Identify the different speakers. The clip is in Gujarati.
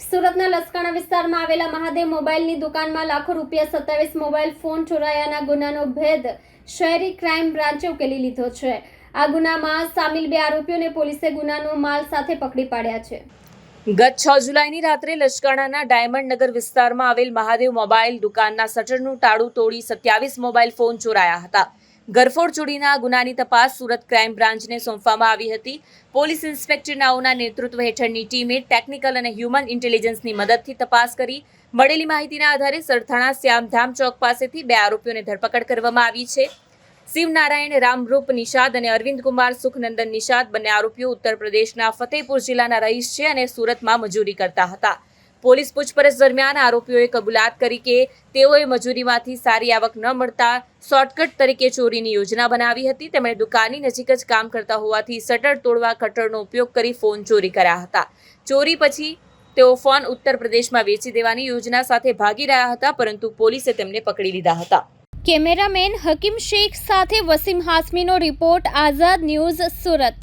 Speaker 1: સુરતના લસકાણા વિસ્તારમાં આવેલા મહાદેવ મોબાઈલની દુકાનમાં લાખો રૂપિયા સત્તાવીસ મોબાઈલ ફોન ચોરાયાના ગુનાનો ભેદ શહેરી ક્રાઇમ બ્રાન્ચે ઉકેલી લીધો છે. આ ગુનામાં સામેલ બે આરોપીઓને પોલીસે ગુનાનો માલ સાથે પકડી પાડ્યા છે.
Speaker 2: ગત છ જુલાઈની રાત્રે લશ્કરાના ડાયમંડ નગર વિસ્તારમાં આવેલ મહાદેવ મોબાઈલ દુકાનના શટરનું તાળું તોડી સત્યાવીસ મોબાઈલ ફોન ચોરાયા હતા. ગરફોડ ચોરીના ગુનાની તપાસ સુરત ક્રાઇમ બ્રાન્ચને સોંપવામાં આવી હતી. પોલીસ ઇન્સ્પેક્ટર નાઓના નેતૃત્વ હેઠળની ટીમે ટેકનિકલ અને હ્યુમન ઇન્ટેલિજન્સની મદદથી તપાસ કરી. મળેલી માહિતીના આધારે સરથાણા શ્યામધામ ચોક પાસેથી બે આરોપીઓને ધરપકડ કરવામાં આવી છે. શિવનારાયણ, રામરૂપ નિષાદ અને અરવિંદ કુમાર સુખનંદન નિષાદ બંને આરોપીઓ ઉત્તર પ્રદેશના ફતેહપુર જિલ્લાના રહીશ છે અને સુરતમાં મજૂરી કરતા હતા. પોલીસ પૂછપરછ દરમિયાન આરોપીઓએ કબૂલાત કરી કે તેઓએ મજૂરીમાંથી સારી આવક ન મળતા શોર્ટકટ તરીકે ચોરીની યોજના બનાવી હતી. તેમણે દુકાનની નજીક જ કામ કરતા હોવાથી શટર તોડવા કટરનો ઉપયોગ કરી ફોન ચોરી કર્યા હતા. ચોરી પછી તેઓ ફોન ઉત્તર પ્રદેશમાં વેચી દેવાની યોજના સાથે ભાગી રહ્યા હતા, પરંતુ પોલીસે તેમને પકડી લીધા હતા.
Speaker 1: કેમેરામેન હકીમ શેખ સાથે વસીમ હાસમીનો રિપોર્ટ, આઝાદ ન્યૂઝ સુરત.